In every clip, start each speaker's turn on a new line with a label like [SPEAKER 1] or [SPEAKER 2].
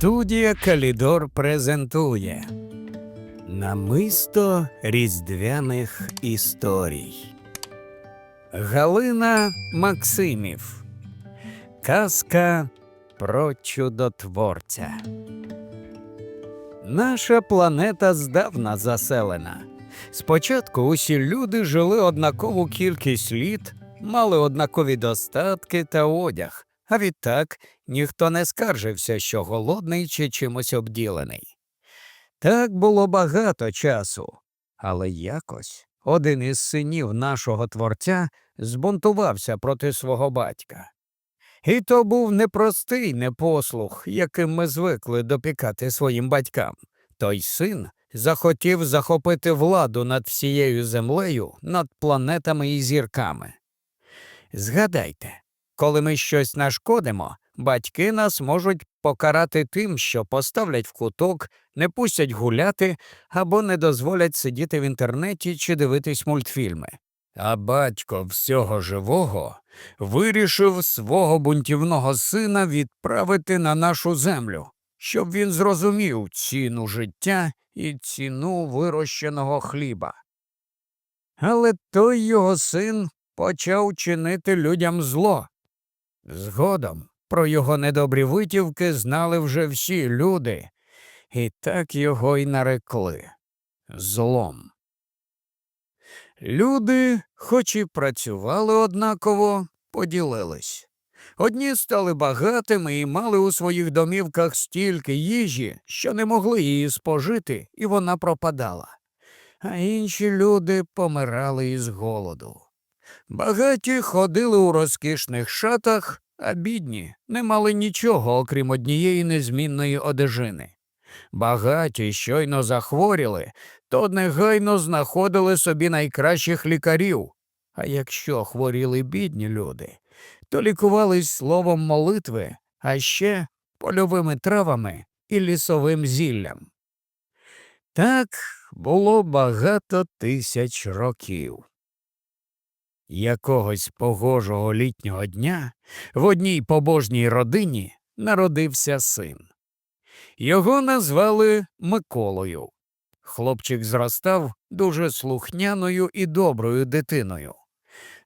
[SPEAKER 1] Студія Калідор презентує Намисто різдвяних історій. Галина Максимів. Казка про чудотворця. Наша планета здавна заселена. Спочатку усі люди жили однакову кількість літ, мали однакові достатки та одяг, а відтак ніхто не скаржився, що голодний чи чимось обділений. Так було багато часу, але якось один із синів нашого творця збунтувався проти свого батька. І то був непростий непослух, яким ми звикли допікати своїм батькам. Той син захотів захопити владу над всією землею, над планетами і зірками. Згадайте, коли ми щось нашкодимо, батьки нас можуть покарати тим, що поставлять в куток, не пустять гуляти або не дозволять сидіти в інтернеті чи дивитись мультфільми. А батько всього живого вирішив свого бунтівного сина відправити на нашу землю, щоб він зрозумів ціну життя і ціну вирощеного хліба. Але той його син почав чинити людям зло. Згодом про його недобрі витівки знали вже всі люди, і так його й нарекли злом. Люди, хоч і працювали однаково, поділились. Одні стали багатими і мали у своїх домівках стільки їжі, що не могли її спожити, і вона пропадала. А інші люди помирали із голоду. Багаті ходили у розкішних шатах, а бідні не мали нічого, окрім однієї незмінної одежини. Багаті щойно захворіли, то негайно знаходили собі найкращих лікарів. А якщо хворіли бідні люди, то лікувались словом молитви, а ще польовими травами і лісовим зіллям. Так було багато тисяч років. Якогось погожого літнього дня в одній побожній родині народився син. Його назвали Миколою. Хлопчик зростав дуже слухняною і доброю дитиною.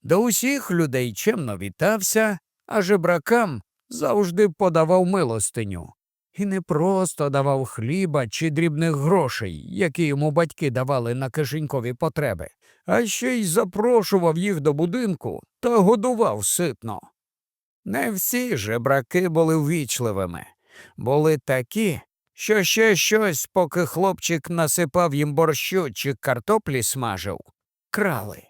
[SPEAKER 1] До усіх людей чемно вітався, а жебракам завжди подавав милостиню. І не просто давав хліба чи дрібних грошей, які йому батьки давали на кишенькові потреби, а ще й запрошував їх до будинку та годував ситно. Не всі жебраки були ввічливими, були такі, що ще щось, поки хлопчик насипав їм борщу чи картоплі смажив, крали.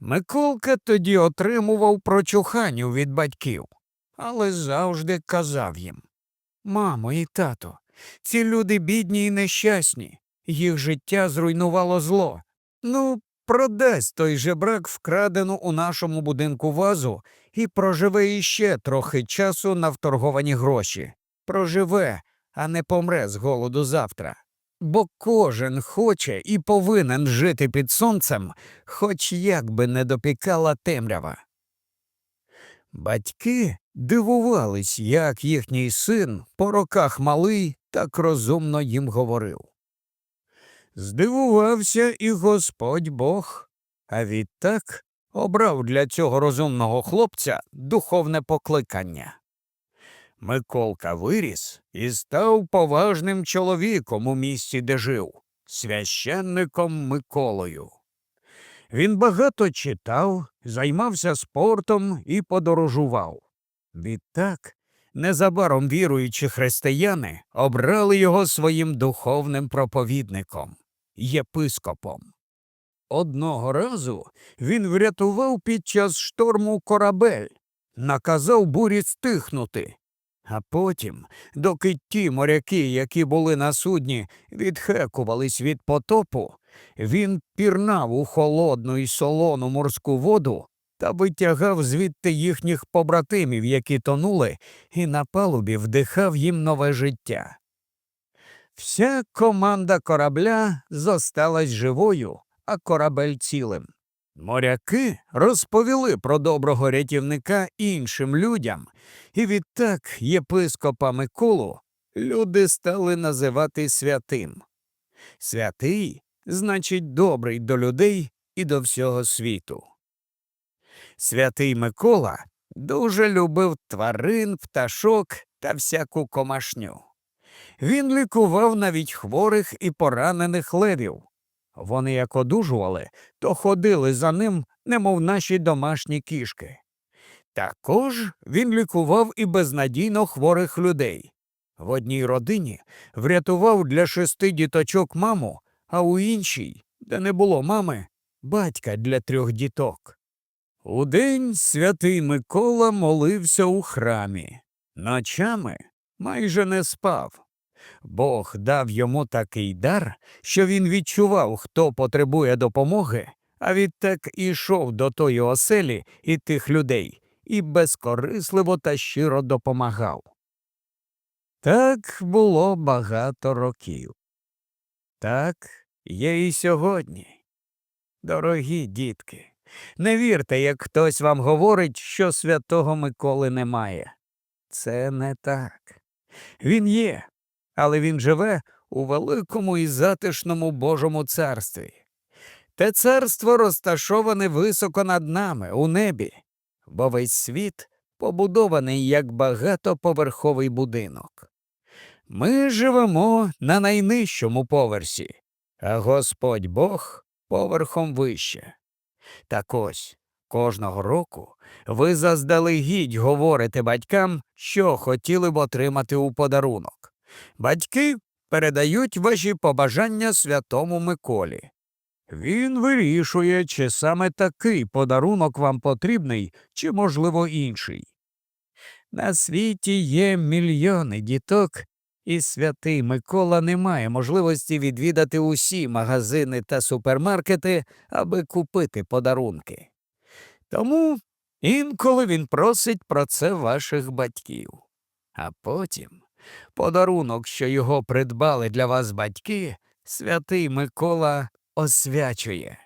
[SPEAKER 1] Миколка тоді отримував прочуханню від батьків, але завжди казав їм Мамо і тато, ці люди бідні і нещасні, їх життя зруйнувало зло. Ну, продасть той жебрак вкрадену у нашому будинку вазу і проживе іще трохи часу на вторговані гроші. Проживе, а не помре з голоду завтра. Бо кожен хоче і повинен жити під сонцем, хоч як би не допікала темрява. Батьки дивувались, як їхній син по роках малий так розумно їм говорив. Здивувався і Господь Бог, а відтак обрав для цього розумного хлопця духовне покликання. Миколка виріс і став поважним чоловіком у місті, де жив, священником Миколою. Він багато читав, займався спортом і подорожував. Відтак, незабаром віруючі християни обрали його своїм духовним проповідником, єпископом. Одного разу він врятував під час шторму корабель, наказав бурі стихнути. А потім, доки ті моряки, які були на судні, відхекувались від потопу, він пірнав у холодну і солону морську воду та витягав звідти їхніх побратимів, які тонули, і на палубі вдихав їм нове життя. Вся команда корабля зосталась живою, а корабель цілим. Моряки розповіли про доброго рятівника іншим людям, і відтак єпископа Миколу люди стали називати святим. Святий значить добрий до людей і до всього світу. Святий Микола дуже любив тварин, пташок та всяку комашню. Він лікував навіть хворих і поранених левів. Вони як одужували, то ходили за ним, немов наші домашні кішки. Також він лікував і безнадійно хворих людей. В одній родині врятував для шести діточок маму, а у іншій, де не було мами, батька для трьох діток. Удень святий Микола молився у храмі, ночами майже не спав. Бог дав йому такий дар, що він відчував, хто потребує допомоги, а відтак ішов до тої оселі і тих людей і безкорисливо та щиро допомагав. Так було багато років. Так є і сьогодні. Дорогі дітки, не вірте, як хтось вам говорить, що святого Миколи немає. Це не так. Він є, але він живе у великому і затишному Божому царстві. Те царство розташоване високо над нами, у небі, бо весь світ побудований як багатоповерховий будинок. Ми живемо на найнижчому поверсі, а Господь Бог поверхом вище. Так ось кожного року ви заздалегідь говорите батькам, що хотіли б отримати у подарунок. Батьки передають ваші побажання святому Миколі. Він вирішує, чи саме такий подарунок вам потрібний, чи, можливо, інший. На світі є мільйони діток, і святий Микола не має можливості відвідати усі магазини та супермаркети, аби купити подарунки. Тому інколи він просить про це ваших батьків. А потім подарунок, що його придбали для вас батьки, святий Микола освячує.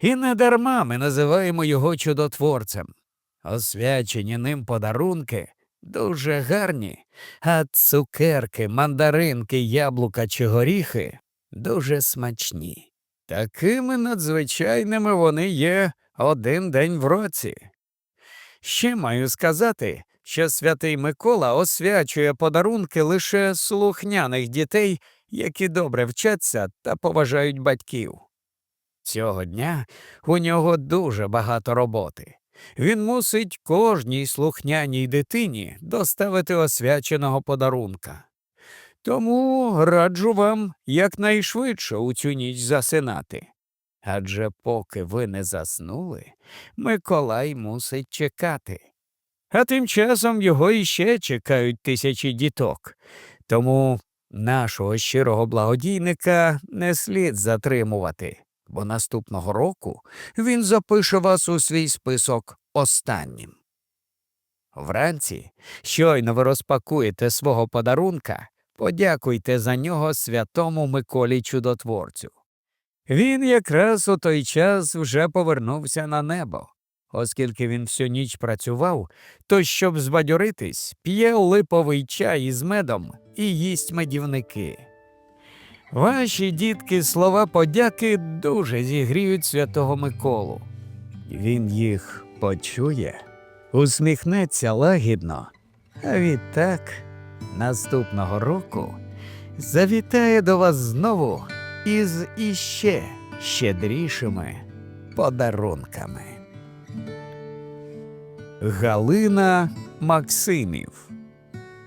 [SPEAKER 1] І не дарма ми називаємо його чудотворцем. Освячені ним подарунки дуже гарні, а цукерки, мандаринки, яблука чи горіхи дуже смачні. Такими надзвичайними вони є один день в році. Ще маю сказати, що святий Микола освячує подарунки лише слухняних дітей, які добре вчаться та поважають батьків. Цього дня у нього дуже багато роботи. Він мусить кожній слухняній дитині доставити освяченого подарунка. Тому раджу вам якнайшвидше у цю ніч засинати. Адже поки ви не заснули, Миколай мусить чекати. А тим часом його іще чекають тисячі діток. Тому нашого щирого благодійника не слід затримувати бо наступного року він запише вас у свій список останнім. Вранці, щойно ви розпакуєте свого подарунка, подякуйте за нього святому Миколі Чудотворцю. Він якраз у той час вже повернувся на небо, оскільки він всю ніч працював, то, щоб збадьоритись, п'є липовий чай із медом і їсть медівники. Ваші дітки слова подяки дуже зігріють святого Миколу. Він їх почує, усміхнеться лагідно, а відтак наступного року завітає до вас знову із іще щедрішими подарунками. Галина Максимів.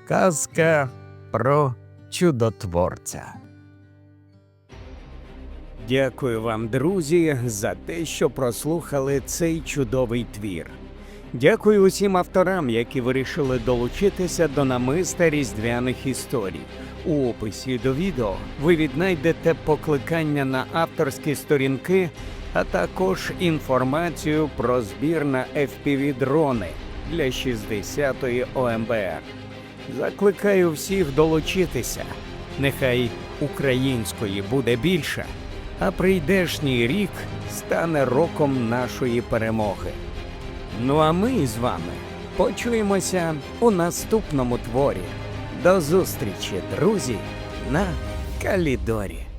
[SPEAKER 1] Казка про чудотворця. Дякую вам, друзі, за те, що прослухали цей чудовий твір. Дякую усім авторам, які вирішили долучитися до намиста різдвяних історій. У описі до відео ви віднайдете покликання на авторські сторінки, а також інформацію про збір на fpv дрони для 60-ї ОМБР. Закликаю всіх долучитися. Нехай української буде більше а прийдешній рік стане роком нашої перемоги. Ну а ми з вами почуємося у наступному творі. До зустрічі, друзі, на Калідорі.